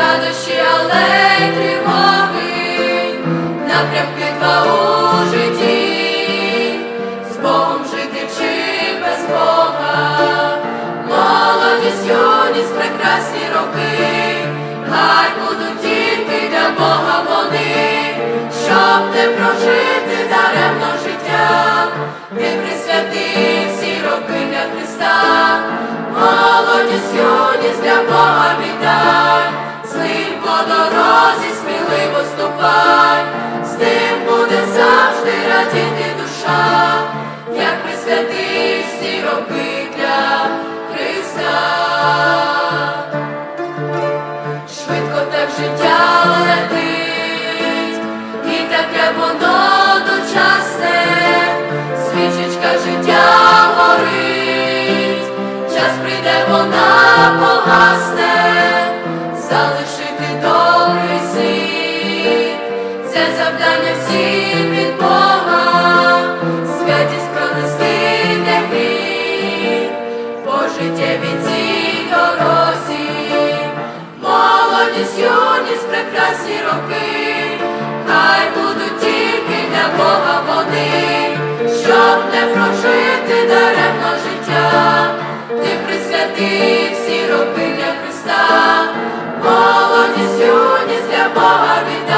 радощі, але й тривоги, напрямки два у житті, з Богом жити чи без Бога, молодість, юність, прекрасні роки, хай будуть тільки для Бога вони, щоб не прожити даремно життя, не присвяти всі роки для Христа, молодість, юність для Бога дорозі сміливо ступай, з ним буде завжди радіти душа, як присвяти всі роки для Христа. Швидко так життя завдання всім від Бога, святість пронести не гріх, по життєвій цій дорозі, молодість, юність, прекрасні роки, хай будуть тільки для Бога вони, щоб не прожити даремно життя, ти присвяти всі роки для Христа, молодість, юність для Бога від